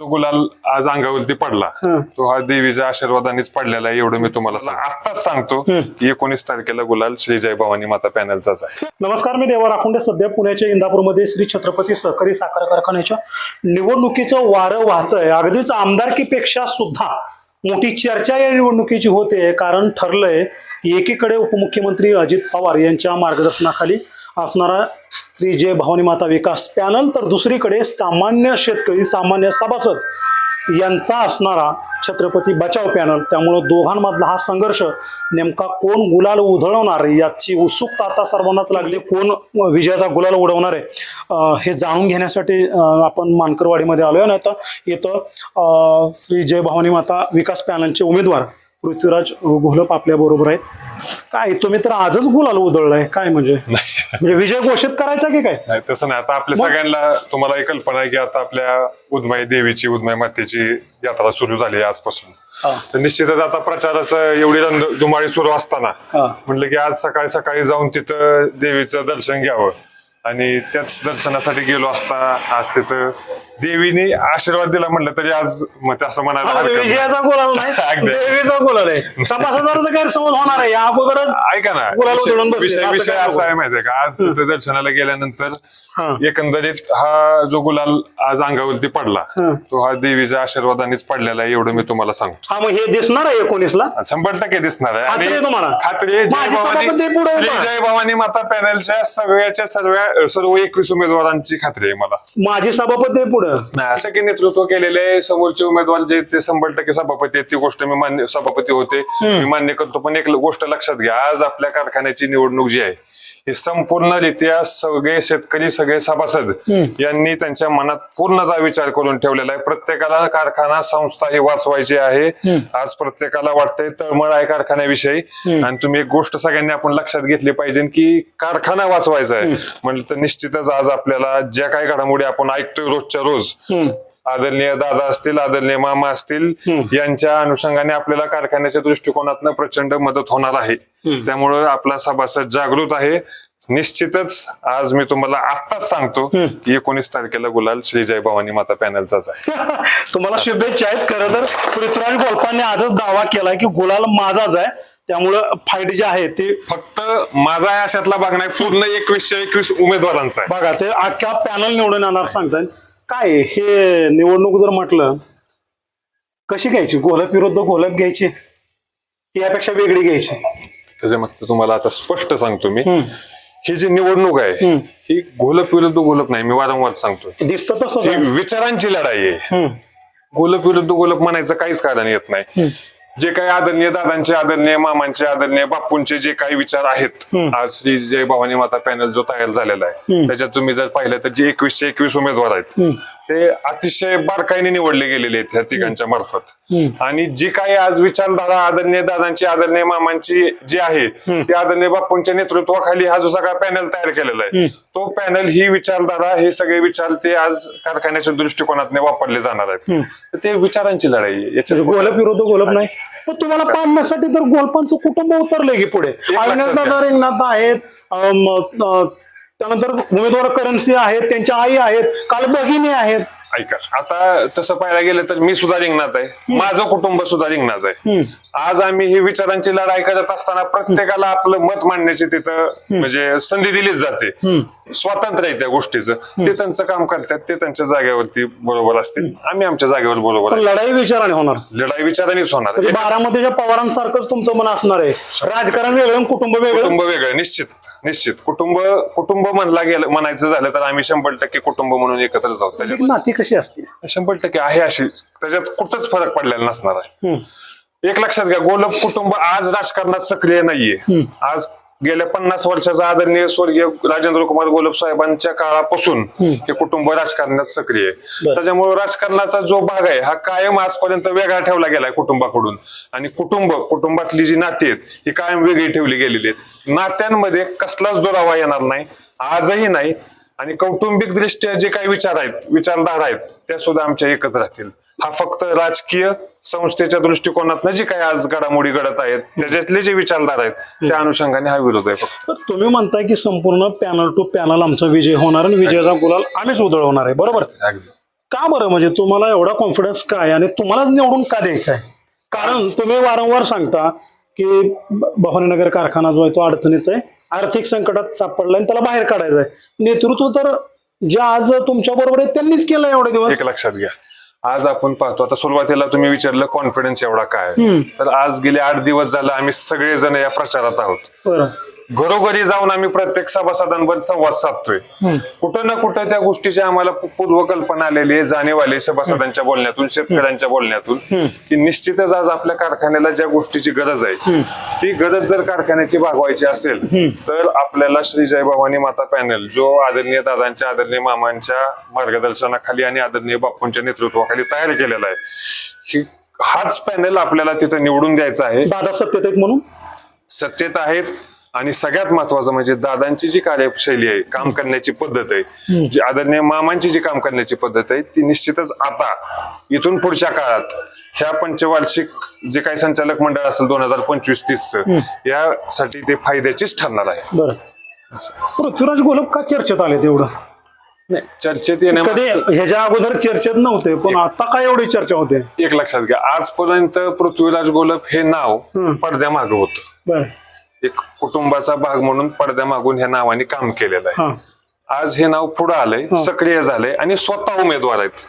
तो गुलाल आज अंगावरती पडला. तो हा देवीच्या आशीर्वादानेच पडलेला आहे एवढं मी तुम्हाला सांग- आत्ताच सांगतो की एकोणीस तारखेला गुलाल श्री जय भवानी माता पॅनलचाच आहे. नमस्कार मी देवा राखुंडे सध्या पुण्याच्या इंदापूरमध्ये श्री छत्रपती सहकारी साखर कारखान्याच्या निवडणुकीचं वारं वाहतंय. अगदीच आमदारकीपेक्षा सुद्धा मोठी चर्चा या निवडणुकीची होते कारण ठरलंय की एकीकडे उपमुख्यमंत्री अजित पवार यांच्या मार्गदर्शनाखाली असणारा श्री जय भवानी माता विकास पॅनल. तर दुसरीकडे सामान्य शेतकरी सामान्य सभासद यांचा असणारा छत्रपती बचाव पॅनल. त्यामुळं दोघांमधला हा संघर्ष नेमका कोण गुलाल उधळवणार याची उत्सुकता आता सर्वांनाच लागली. कोण विजयाचा गुलाल उडवणार आहे हे जाणून घेण्यासाठी आपण मानकरवाडीमध्ये आलो आहे आता इथं येतं श्री जय भवानी माता विकास पॅनलचे उमेदवार पृथ्वीराज घोलप आपल्या बरोबर आहेत. काय तुम्ही तर आजच गुलाल उधळलाय. काय म्हणजे? म्हणजे विजय घोषित करायचा की काय? नाही तसं नाही. आता आपल्या सगळ्यांना तुम्हाला एक कल्पना आहे की आता आपल्या उदमाई देवीची उदमाई मातेची यात्रा सुरू झाली आहे आजपासून. तर निश्चितच आता प्रचाराचं एवढी रंग दुमाळी सुरू असताना. म्हणलं की आज सकाळी सकाळी जाऊन तिथं देवीचं दर्शन घ्यावं. आणि त्याच दर्शनासाठी गेलो असता आज तिथं देवीने आशीर्वाद दिला म्हणलं तरी आज मग असं म्हणायला हरकत नाही. विजयाचा गुलाल नाही अगदी. देवीचा गुलाल आहे सभासदांचा गैरसमज होणार आहे या अगोदरच ऐका ना गुलाल विषय- बसले. विषय असं विषय काय असा आहे नको. माहितीये का आज तिथे दर्शनाला गेल्यानंतर. एकंदरीत हा जो गुलाल आज अंगावरती पडला हा. तो हा देवीच्या आशीर्वादानेच पडलेला आहे एवढं मी तुम्हाला सांगतो हा मग हे दिसणार आहे एकोणीसला शंभर टक्के दिसणार आहे खात्री आहे तुम्हाला? खात्री आहे. जय माझी भवानी सभापती पुढे श्री उभा. जय भवानी माता पॅनलच्या सगळ्याच्या सर्व सर्व एकवीस उमेदवारांची खात्री आहे मला माझे सभापती आहे पुढं नाही असं की नेतृत्व केलेले समोरचे उमेदवार जे ते शंभर टक्के सभापती आहेत ती गोष्ट मी मान्य सभापती होते. मी मान्य करतो पण एक गोष्ट लक्षात घ्या. आज आपल्या कारखान्याची निवडणूक जी आहे ही संपूर्णरित्या सगळे शेतकरी सगळे सभासद यांनी त्यांच्या मनात पूर्णतः विचार करून ठेवलेला आहे. प्रत्येकाला कारखाना संस्था ही वाचवायची आहे. आज प्रत्येकाला वाटतंय तळमळ आहे कारखान्याविषयी. आणि तुम्ही एक गोष्ट सगळ्यांनी आपण लक्षात घेतली पाहिजे की कारखाना वाचवायचा आहे. म्हणलं तर निश्चितच आज आपल्याला ज्या काही घडामोडी आपण ऐकतोय रोजच्या रोज आदरणीय दादा असतील आदरणीय मामा असतील यांच्या अनुषंगाने आपल्याला कारखान्याच्या दृष्टिकोनातनं प्रचंड मदत होणार आहे. त्यामुळं आपला सभासद जागृत आहे. निश्चितच आज मी तुम्हाला आत्ताच सांगतो की एकोणीस तारखेला गुलाल श्री जय भवानी माता पॅनलचाच आहे. तुम्हाला शुभेच्छा आहेत. खरं तर पृथ्वीराज गोलपांनी आजच दावा केलाय की गुलाल माझाच आहे. त्यामुळं फाईट जे आहे ते फक्त माझा अशातला भाग नाही पूर्ण एकवीसशे एकवीस उमेदवारांचा आहे. बघा ते अख्ख्या पॅनल निवडून येणार सांगतात काय? हे निवडणूक जर म्हटलं कशी घ्यायची? गोलप विरुद्ध गोलप घ्यायची? यापेक्षा वेगळी घ्यायची. त्याच्यामध्ये तुम्हाला आता स्पष्ट सांगतो मी. ही जी निवडणूक आहे ही घोलप विरुद्ध घोलप नाही मी वारंवार सांगतो. दिसतं तसं विचारांची लढाई आहे. गोलप विरुद्ध गोलप म्हणायचं काहीच कारण येत नाही. जे काही आदरणीय दादांचे आदरणीय मामांचे आदरणीय बापूंचे जे काही विचार आहेत आज श्री जय भवानी माता पॅनल जो तयार झालेला आहे त्याच्यात तुम्ही जर पाहिलं तर जे एकवीसशे एकवीस उमेदवार आहेत ते अतिशय बारकाईने निवडले गेलेले आहेत ह्या तिघांच्या मार्फत. आणि जी काही आज विचारधारा आदरणीय दादांची आदरणीय मामांची जी आहे ती आदरणीय बापूंच्या नेतृत्वाखाली हा जो सगळा पॅनल तयार केलेला आहे तो पॅनल ही विचारधारा हे सगळे विचार ते आज कारखान्याच्या दृष्टिकोनातने वापरले जाणार आहेत. तर ते विचारांची लढाई आहे. याच्यात गोलप विरुद्ध गोलप नाही. पण तुम्हाला पाडण्यासाठी तर गोलपांचं कुटुंब उतरलंय की पुढे. अविनाश. दादा रिंगणात आहेत त्यानंतर उमेदवार करन्सी आहेत त्यांच्या आई आहेत काल भगिनी आहेत. ऐका आता तसं पाहायला गेलं तर मी सुद्धा रिंगणात आहे. माझं कुटुंब सुद्धा रिंगणात आहे. आज आम्ही ही विचारांची लढाई करत असताना प्रत्येकाला आपलं मत मांडण्याची तिथं म्हणजे संधी दिलीच जाते. स्वातंत्र्य आहे त्या गोष्टीचं. ते त्यांचं काम करतात ते त्यांच्या जागेवरती बरोबर असतील. आम्ही आमच्या जागेवर बरोबर लढाई विचाराने होणार. लढाई विचारानेच होणार. म्हणजे बारामतीच्या पवारांसारखंच तुमचं मन असणार आहे. राजकारण वेगळं कुटुंब वेगळं. कुटुंब वेगळं निश्चित. निश्चित. कुटुंब कुटुंब म्हणला गेलं म्हणायचं झालं तर आम्ही शंभर टक्के कुटुंब म्हणून एकत्र जाऊ त्याच्यात एक नाती कशी असते शंभर टक्के आहे अशी. त्याच्यात कुठंच फरक पडलेला नसणार आहे. एक लक्षात घ्या गोलप कुटुंब आज राजकारणात सक्रिय नाहीये. आज गेल्या पन्नास वर्षाचा आदरणीय स्वर्गीय राजेंद्र कुमार गोलप साहेबांच्या काळापासून हे कुटुंब राजकारणात सक्रिय आहे. त्याच्यामुळे राजकारणाचा जो भाग आहे हा कायम आजपर्यंत वेगळा ठेवला गेलाय कुटुंबाकडून. आणि कुटुंब कुटुंबातली जी नाती आहेत ही कायम वेगळी ठेवली गेलेली आहेत. नात्यांमध्ये कसलाच दुरावा येणार नाही आजही नाही. आणि कौटुंबिक दृष्ट्या जे काही विचार आहेत विचारधारा आहेत त्या सुद्धा आमच्या एकच राहतील. हा फक्त राजकीय संस्थेच्या दृष्टिकोनातनं जी काही आज घडामोडी घडत आहेत त्याच्यातले जे विचारधारा आहेत त्या अनुषंगाने हा विरोध आहे फक्त. तुम्ही म्हणताय की संपूर्ण पॅनल टू पॅनल आमचा विजय होणार आणि विजयाचा गुलाल आम्हीच उधळवणार आहे बरोबर? का बरं? म्हणजे तुम्हाला एवढा कॉन्फिडन्स काय आणि तुम्हालाच निवडून का द्यायचा आहे? कारण तुम्ही वारंवार सांगता की भवानीनगर कारखाना जो आहे तो अडचणीत आहे आर्थिक संकटात सापडलाय आणि त्याला बाहेर काढायचं आहे. नेतृत्व तर जे आज तुमच्या बरोबर आहे त्यांनीच केलं एवढे दिवस. एक लक्षात घ्या. आज आपण पाहतो. आता सुरुवातीला तुम्ही विचारलं कॉन्फिडन्स एवढा काय? तर आज गेले आठ दिवस झालं आम्ही सगळेजण या प्रचारात आहोत. घरोघरी जाऊन आम्ही प्रत्येक सभासदांवर संवाद साधतोय. कुठं ना कुठं त्या गोष्टीची आम्हाला पूर्वकल्पना आलेली आहे जाणीव आली सभासदांच्या बोलण्यातून शेतकऱ्यांच्या बोलण्यातून की निश्चितच आज आपल्या कारखान्याला ज्या गोष्टीची गरज आहे ती गरज जर कारखान्याची भागवायची असेल तर आपल्याला श्री जय भवानी माता पॅनल जो आदरणीय दादांच्या आदरणीय मामांच्या मार्गदर्शनाखाली आणि आदरणीय बापूंच्या नेतृत्वाखाली तयार केलेला आहे हाच पॅनल आपल्याला तिथं निवडून द्यायचा आहे. दादा सत्तेत आहेत म्हणून? सत्तेत आहेत. आणि सगळ्यात महत्वाचं म्हणजे दादांची जी कार्यशैली आहे काम करण्याची पद्धत आहे जी आदरणीय मामांची जी काम करण्याची पद्धत आहे ती निश्चितच आता इथून पुढच्या काळात ह्या पंचवार्षिक जे काही संचालक मंडळ असेल दोन हजार पंचवीस तीस यासाठी ते फायद्याचीच ठरणार आहे. बरं. पृथ्वीराज गोलप का चर्चेत आले तेवढं नाही चर्चेत कधी ह्याच्या अगोदर चर्चेत नव्हते पण आता काय एवढी चर्चा होते? एक लक्षात घ्या आजपर्यंत पृथ्वीराज गोलप हे नाव हं. पडद्यामागं होतं. बरं. एक कुटुंबाचा भाग म्हणून पडद्यामागून ह्या नावाने काम केलेलं आहे. आज हे नाव पुढे आलंय सक्रिय झालंय आणि स्वतः उमेदवार आहेत.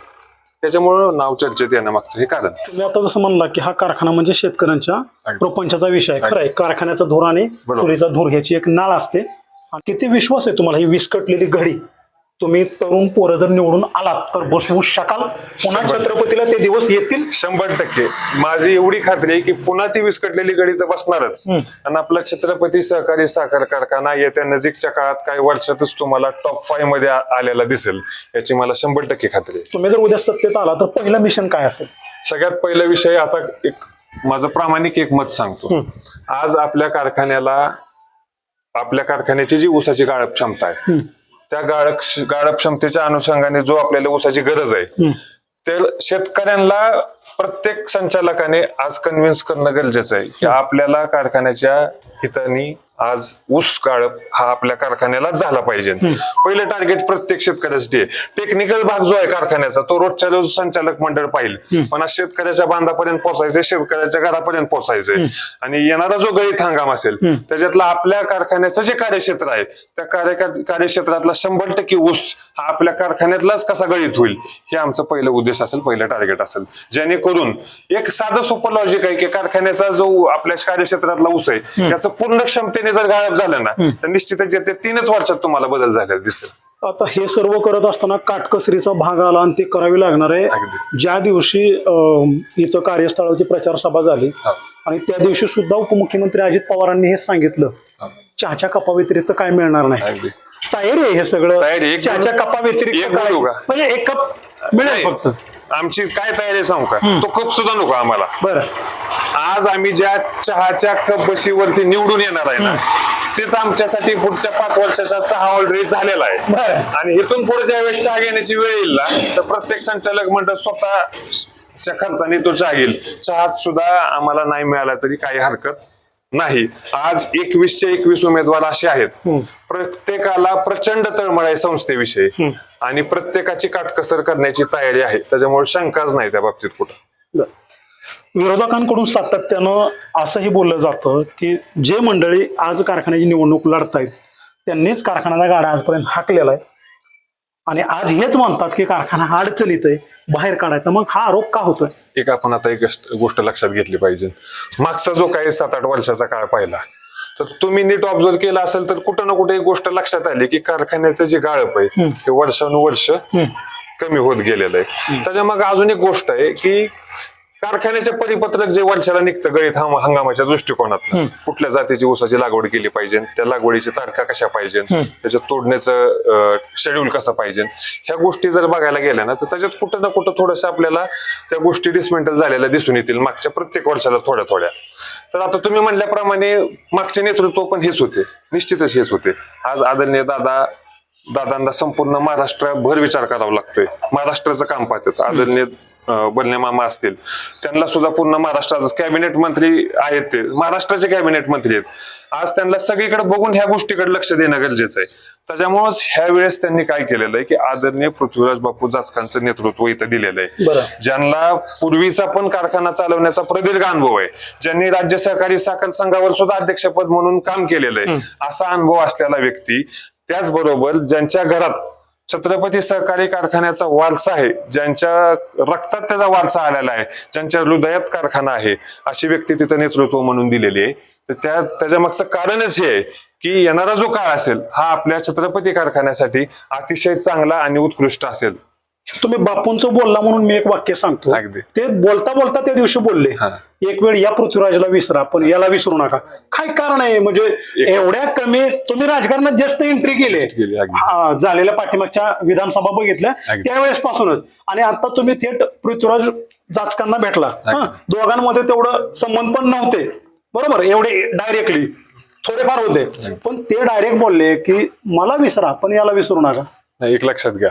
त्याच्यामुळं नाव चर्चेत येण्यामागचं हे कारण. तुम्ही आता जसं म्हणला की हा कारखाना म्हणजे शेतकऱ्यांच्या. प्रपंचाचा विषय आहे. खरं आहे कारखान्याचा धूर आणि. चुलीचा धूर ह्याची एक नाळ असते. किती विश्वास आहे तुम्हाला ही विस्कटलेली घडी? तुम्ही तरुण पोरं जर निवडून आलात तर बसवू शकाल. पुन्हा शंभर. छत्रपतीला ते दिवस येतील. शंभर टक्के. माझी एवढी खात्री आहे की पुन्हा ती विस्कटलेली गडी तर बसणारच. आणि आपला छत्रपती सहकारी साखर कारखाना येत्या नजीकच्या काळात काही वर्षातच तुम्हाला टॉप फाईव्हमध्ये आ- आलेला दिसेल. याची मला शंभर टक्के खात्री आहे. तुम्ही जर उद्या सत्तेत आला तर पहिलं मिशन काय असेल? सगळ्यात पहिला विषय आता एक माझं प्रामाणिक एक मत सांगतो. आज आपल्या कारखान्याला आपल्या कारखान्याची जी ऊसाची गाळप क्षमता आहे त्या गाळप गाळप क्षमतेच्या अनुषंगाने जो आपल्याला ऊसाची गरज आहे तर शेतकऱ्यांना प्रत्येक संचालकाने आज कन्व्हिन्स करणं गरजेचं आहे की आपल्याला कारखान्याच्या हितानी आज ऊस गाळप हा आपल्या कारखान्याला झाला पाहिजे. पहिलं टार्गेट प्रत्येक शेतकऱ्यासाठी आहे टेक्निकल भाग जो आहे कारखान्याचा तो रोजच्या रोज संचालक मंडळ पाहिजे पण आज शेतकऱ्याच्या बांधापर्यंत पोहोचायचंय शेतकऱ्याच्या घरापर्यंत पोहोचायचंय. आणि येणारा जो गळीत हंगाम असेल त्याच्यातला आपल्या कारखान्याचं जे कार्यक्षेत्र आहे त्या कार्य कार्यक्षेत्रातला शंभर टक्के ऊस हा आपल्या कारखान्यातलाच कसा गळीत होईल हे आमचं पहिलं उद्देश असेल पहिलं टार्गेट असेल. जेणेकरून एक साधं सोपं लॉजिक आहे की कारखान्याचा जो आपल्या कार्यक्षेत्रातला ऊस आहे त्याचं पूर्ण क्षमतेने जर गायब झालं ना तर निश्चितच येत्या तीनच वर्षात तुम्हाला बदल झालेला दिसेल. आता हे सर्व करत असताना काटकसरीचा भाग आला आणि ते करावी लागणार आहे. ज्या दिवशी अं, इथं कार्यस्थळावरती प्रचार सभा झाली. आणि त्या दिवशी सुद्धा उपमुख्यमंत्री अजित पवारांनी हे सांगितलं चहाच्या कपा व्यतिरिक्त काय मिळणार नाही. अगदी. तयारी आहे हे सगळं. तयारी, एक चहाच्या कपा व्यतिरिक्त एक काय? म्हणजे एक कप मिळेल फक्त. आमची काय तयारी आहे सांगू का? तो कप सुद्धा नको आम्हाला. बरं. आज आम्ही ज्या चहाच्या कप बशीवरती निवडून येणार आहे ना तेच आमच्यासाठी पुढच्या पाच वर्षाचा चहा ऑलरेडी झालेला आहे. आणि इथून पुढे ज्यावेळेस चहा घेण्याची वेळ येईल ना तर प्रत्येक संचालक मंडळ स्वतःच्या खर्चाने तो चहा घेईल. चहात सुद्धा आम्हाला नाही मिळाला तरी काही हरकत नाही. आज एकवीसचे एकवीस उमेदवार असे आहेत. प्रत्येकाला प्रचंड तळमळ आहे संस्थेविषयी. आणि प्रत्येकाची काटकसर करण्याची तयारी आहे. त्याच्यामुळे शंकाच नाही त्या बाबतीत कुठं. विरोधकांकडून सातत्यानं असंही बोललं जातं की जे मंडळी आज कारखान्याची निवडणूक लढतायत त्यांनीच कारखान्याचा गाडा आजपर्यंत हाकलेला आहे. आणि आज हेच म्हणतात की कारखाना अडचणीत आहे बाहेर काढायचा. मग हा आरोप का होतोय? एक आपण आता एक गोष्ट- लक्षात घेतली पाहिजे. मागचा जो काही सात आठ वर्षाचा काळ पाहिला तर तुम्ही नीट ऑब्झर्व केला असेल तर कुठं ना कुठे एक गोष्ट लक्षात आली की कारखान्याचं जे गाळप आहे ते वर्षानुवर्ष कमी होत गेलेलं आहे. त्याच्या मग अजून एक गोष्ट आहे की कारखान्याचे परिपत्रक जे वर्षाला निघतं गळीत हंग- हंगामाच्या दृष्टिकोनात कुठल्या जातीची ऊसाची लागवड केली पाहिजे त्या लागवडीची तारखा कशा पाहिजे त्याच्या तोडण्याचं शेड्यूल कसं पाहिजे ह्या गोष्टी जर बघायला गेल्या ना तर त्याच्यात कुठं ना कुठं थोडंसं आपल्याला त्या गोष्टी डिसमेंटल झालेल्या दिसून येतील मागच्या प्रत्येक वर्षाला थोड्या थोड्या. तर आता तुम्ही म्हणल्याप्रमाणे मागचे नेतृत्व पण हेच होते निश्चितच हेच होते. आज आदरणीय दादा दादांना संपूर्ण महाराष्ट्रभर विचार करावा लागतोय महाराष्ट्राचं काम पाहतात. आदरणीय मामा असतील. त्यांना सुद्धा पूर्ण महाराष्ट्राचं कॅबिनेट मंत्री आहेत ते. महाराष्ट्राचे कॅबिनेट मंत्री आहेत. आज त्यांना सगळीकडे बघून ह्या गोष्टीकडे लक्ष देणं गरजेचं आहे. त्याच्यामुळेच ह्या वेळेस त्यांनी काय केलेलं आहे की आदरणीय पृथ्वीराज बापू जाचकांचं नेतृत्व इथं दिलेलं आहे. ज्यांना पूर्वीचा पण कारखाना चालवण्याचा प्रदीर्घ अनुभव आहे. ज्यांनी राज्य सहकारी साखर संघावर सुद्धा अध्यक्षपद म्हणून काम केलेलं आहे. असा अनुभव असलेला व्यक्ती त्याचबरोबर ज्यांच्या घरात छत्रपती सहकारी कारखान्याचा वारसा आहे ज्यांच्या रक्तात त्याचा वारसा आलेला आहे ज्यांच्या हृदयात कारखाना आहे अशी व्यक्ती तिथं नेतृत्व म्हणून दिलेली आहे. तर त्या त्याच्या मागचं कारणच हे आहे की येणारा जो काळ असेल हा आपल्या छत्रपती कारखान्यासाठी अतिशय चांगला आणि उत्कृष्ट असेल. तुम्ही बापूंचं बोलला म्हणून मी एक वाक्य सांगतो. ते बोलता बोलता त्या दिवशी बोलले. एक वेळ या पृथ्वीराजला विसरा पण याला विसरू नका. काय कारण आहे? म्हणजे एवढ्या कमी तुम्ही राजकारणात जास्त एंट्री केली. हा, झालेल्या पाठीमागच्या विधानसभा बघितल्या. त्यावेळेस पासूनच. आणि आता तुम्ही थेट पृथ्वीराज जाचकांना भेटला. दोघांमध्ये तेवढं संबंध पण नव्हते. बरोबर? एवढे डायरेक्टली थोडेफार होते. पण ते डायरेक्ट बोलले की मला विसरा पण याला विसरू नका. एक लक्षात घ्या.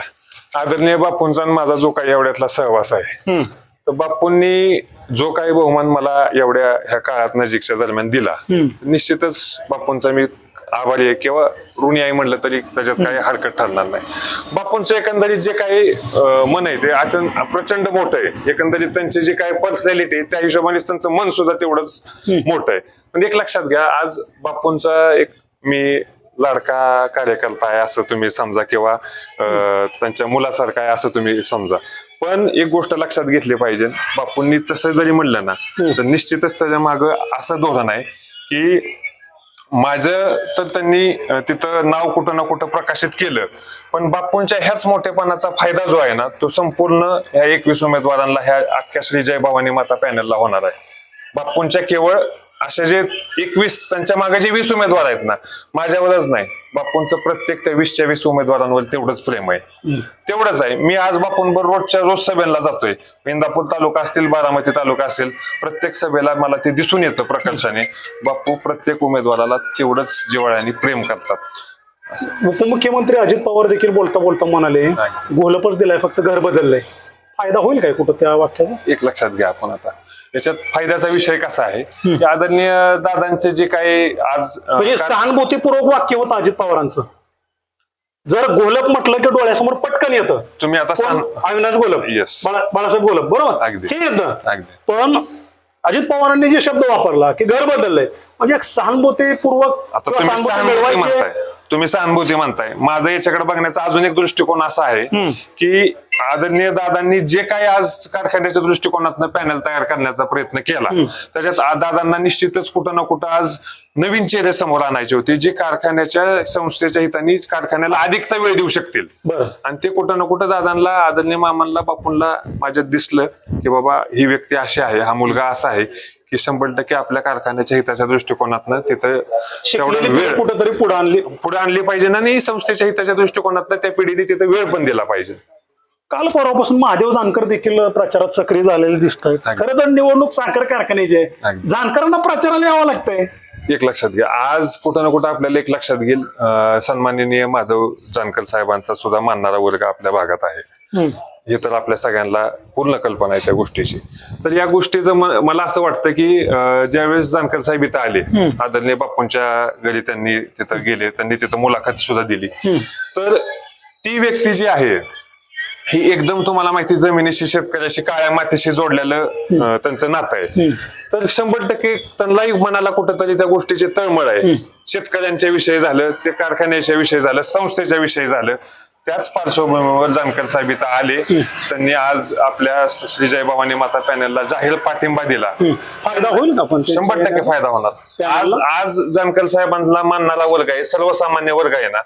आदरणीय बापूंचा आणि माझा जो काही एवढ्यातला सहवास आहे. तर बापूंनी जो काही बहुमान मला एवढ्या ह्या काळात नजीकच्या दरम्यान दिला निश्चितच बापूंचा मी आभारी आहे किंवा ऋणी आहे म्हणलं तरी त्याच्यात काही हरकत ठरणार नाही. बापूंचं एकंदरीत जे काही मन आहे ते अत्यंत प्रचंड मोठं आहे. एकंदरीत त्यांची जी काही पर्सनॅलिटी आहे त्या हिशोबानेच त्यांचं मन सुद्धा तेवढंच मोठं आहे. पण एक लक्षात घ्या आज बापूंचा एक मी लाडका कार्यकर्ता आहे असं तुम्ही समजा किंवा त्यांच्या मुलासारखा आहे असं तुम्ही समजा. पण एक गोष्ट लक्षात घेतली पाहिजे. बापूंनी तसं जरी म्हणलं ना तर निश्चितच त्याच्या माग असं धोरण आहे की माझं तर त्यांनी तिथं नाव कुठं ना कुठं प्रकाशित केलं. पण बापूंच्या ह्याच मोठेपणाचा फायदा जो आहे ना तो संपूर्ण ह्या एकवीस उमेदवारांना ह्या अख्ख्या श्री जय भवानी माता पॅनलला होणार आहे. बापूंच्या केवळ असे जे एकवीस त्यांच्या मागे जे वीस उमेदवार आहेत ना माझ्यावरच नाही. बापूंचं प्रत्येक त्या वीसच्या वीस उमेदवारांवर तेवढंच प्रेम आहे. तेवढंच आहे. मी आज बापूंबरोबर रोजच्या रोज सभेला जातोय. इंदापूर तालुका असतील बारामती तालुका असेल प्रत्येक सभेला मला ते दिसून येतं प्रकर्षाने. बापू प्रत्येक उमेदवाराला तेवढंच जिव्हाळ्याने प्रेम करतात. उपमुख्यमंत्री अजित पवार देखील बोलता बोलता म्हणाले गोलपच दिलाय फक्त घर बदललंय. फायदा होईल काय कुठं त्या वाक्याचा? एक लक्षात घ्या आपण आता. याच्यात फायद्याचा विषय कसा आहे? की आदरणीय दादांचे जे काही आज म्हणजे सहानुभूतीपूर्वक वाक्य होतं अजित पवारांचं. जर गोलप म्हटलं की डोळ्यासमोर पटकन येतं. तुम्ही आता कोण? सांग अविनाश गोलप. Yes. बाळा- बाळासाहेब गोलप बरोबर? अगदी. हे येतं. अगदी. पण अजित पवारांनी जे शब्द वापरला की घर बदललंय म्हणजे एक सहानुभूतीपूर्वक आता किंवा तुम्ही सहानुभूती सहानुभूती मिळवायची तुम्ही सहानुभूती म्हणताय. माझा याच्याकडे बघण्याचा अजून एक दृष्टिकोन असा आहे की आदरणीय दादांनी जे काही आज कारखान्याच्या दृष्टिकोनातनं पॅनल तयार करण्याचा प्रयत्न केला त्याच्यात दादांना निश्चितच कुठं ना कुठं आज नवीन चेहरे समोर आणायचे होते जे कारखान्याच्या संस्थेच्या हिताने कारखान्याला अधिकचा वेळ देऊ शकतील. बरं. आणि ते कुठं ना कुठं दादांना आदरणीय मामांना बापूंना माझ्यात दिसलं की बाबा ही व्यक्ती अशी आहे हा मुलगा असा आहे की शंभर टक्के आपल्या कारखान्याच्या हिताच्या दृष्टिकोनातनं तिथं तेवढा वेळ कुठंतरी पुढे आणली पुढे आणली पाहिजे आणि संस्थेच्या हिताच्या दृष्टिकोनातनं त्या पिढीने तिथं वेळ पण दिला पाहिजे. काल परवापासून महादेव जानकर देखील प्रचारात सक्रिय झालेले दिसत आहेत. खरं तर निवडणूक साखर कारखान्याची आहे. जानकरांना प्रचाराला यावं लागतंय. एक लक्षात घ्या. आज कुठं ना कुठं आपल्याला एक लक्षात घेईल सन्माननीय माधव जानकर साहेबांचा सुद्धा मानणारा वर्ग आपल्या भागात आहे. हे तर आपल्या सगळ्यांना पूर्ण कल्पना आहे त्या गोष्टीची. तर या गोष्टीचं मला असं वाटतं की ज्यावेळेस जानकर साहेब इथं आले आदरणीय बापूंच्या घरी त्यांनी तिथं गेले त्यांनी तिथं मुलाखत सुद्धा दिली. तर ती व्यक्ती जी आहे ही एकदम तुम्हाला माहिती जमिनीशी शेतकऱ्याशी काळ्या मातीशी जोडलेलं त्यांचं नातं आहे. तर शंभर टक्के त्यांनाही मनाला कुठंतरी त्या गोष्टीची तळमळ आहे. शेतकऱ्यांच्या विषयी झालं ते कारखान्याच्या विषयी झालं संस्थेच्या विषयी झालं. त्याच पार्श्वभूमीवर जानकर साहेब इथं आले. त्यांनी आज आपल्या श्री जय भवानी माता पॅनलला जाहीर पाठिंबा दिला. फायदा होईल का पण शंभर टक्के फायदा होणार. आज आज जानकर साहेबांना मानणारा वर्ग आहे सर्वसामान्य वर्ग आहे ना?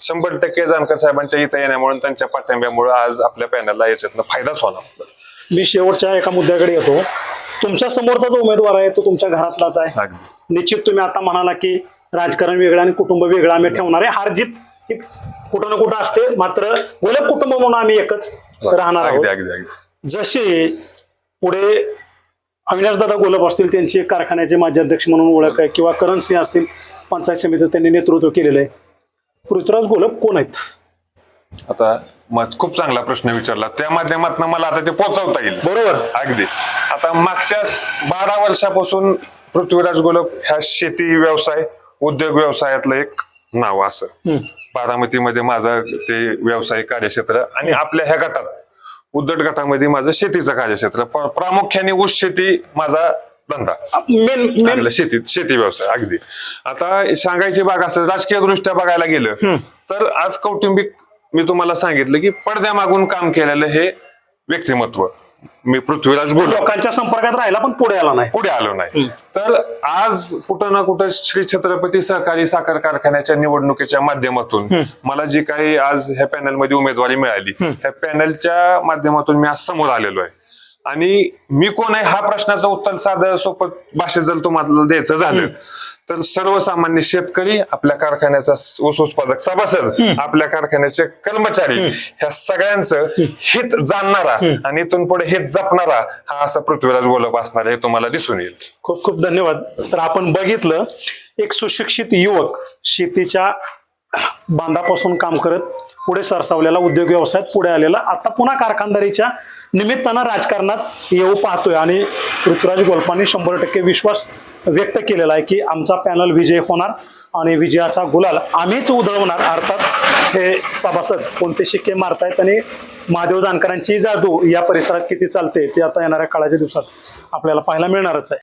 शंभर टक्के जानकर साहेबांच्या इथं येण्यामुळे त्यांच्या पाठिंब्यामुळे आज आपल्या पॅनलला याच्यातनं फायदाच होणार. मी शेवटच्या एका मुद्द्याकडे येतो. तुमच्या समोरचा जो उमेदवार आहे तो तुमच्या घरातलाच आहे. निश्चित तुम्ही आता म्हणाला की राजकारण वेगळं आणि कुटुंब वेगळं आम्ही ठेवणार आहे. हारजीत कुठं ना कुठं असते. मात्र गोलक कुटुंब म्हणून आम्ही एकच राहणार आहोत. जसे पुढे अविनाशदादा गोलप असतील त्यांची एक कारखान्याचे माजी अध्यक्ष म्हणून ओळख आहे किंवा करण सिंह असतील पंचायत समितीचं त्यांनी नेतृत्व केलेलं आहे. पृथ्वीराज गोलप कोण आहेत? आता मग खूप चांगला प्रश्न विचारला. त्या माध्यमातून मला आता ते पोहोचवता येईल. बरोबर. अगदी. आता मागच्या बारा वर्षापासून पृथ्वीराज गोलप ह्या शेती व्यवसाय उद्योग व्यवसायातलं एक नाव असं. बारामतीमध्ये माझं ते व्यवसाय कार्यक्षेत्र आणि आपल्या ह्या गटात उद्दट गटामध्ये माझं शेतीचं कार्यक्षेत्र. प्रामुख्याने ऊस शेती माझा धंदा. शेतीत शेती व्यवसाय अगदी. आता सांगायची बाग असं राजकीय दृष्ट्या बघायला गेलं तर आज कौटुंबिक मी तुम्हाला सांगितलं की पडद्यामागून काम केलेलं हे व्यक्तिमत्व. मी पृथ्वीराज गोलप लोकांच्या संपर्कात राहिला पण पुढे आला नाही. पुढे आलो नाही. तर आज कुठं ना कुठं श्री छत्रपती सहकारी साखर कारखान्याच्या निवडणुकीच्या माध्यमातून मला जी काही आज ह्या पॅनलमध्ये उमेदवारी मिळाली ह्या पॅनलच्या माध्यमातून मी आज समोर आलेलो आहे. आणि मी कोण आहे हा प्रश्नाचं उत्तर साधं सोपं भाषेत जर तुम्हाला द्यायचं झालं तर सर्वसामान्य शेतकरी आपल्या कारखान्याचा ऊस उत्पादक सभासद आपल्या कारखान्याचे कर्मचारी ह्या सगळ्यांचं हित जाणणारा आणि इथून पुढे हित जपणारा हा असा पृथ्वीराज गोलप असणार आहे हे तुम्हाला दिसून येईल. खूप खूप धन्यवाद. तर आपण बघितलं एक सुशिक्षित युवक शेतीच्या बांधापासून काम करत पुढे सरसावलेला उद्योग व्यवसायात पुढे आलेला आता पुन्हा कारखानदारीच्या निमित्तानं राजकारणात येऊ पाहतोय. आणि पृथ्वीराज गोल्पांनी शंभर टक्के विश्वास व्यक्त केलेला आहे की आमचा पॅनल विजय होणार आणि विजयाचा गुलाल आम्हीच उधळवणार. अर्थात हे सभासद कोणते शिक्के मारतायत आणि महादेव जानकरांची जादू या परिसरात किती चालते ते आता येणाऱ्या काळाच्या दिवसात आपल्याला पाहायला मिळणारच आहे.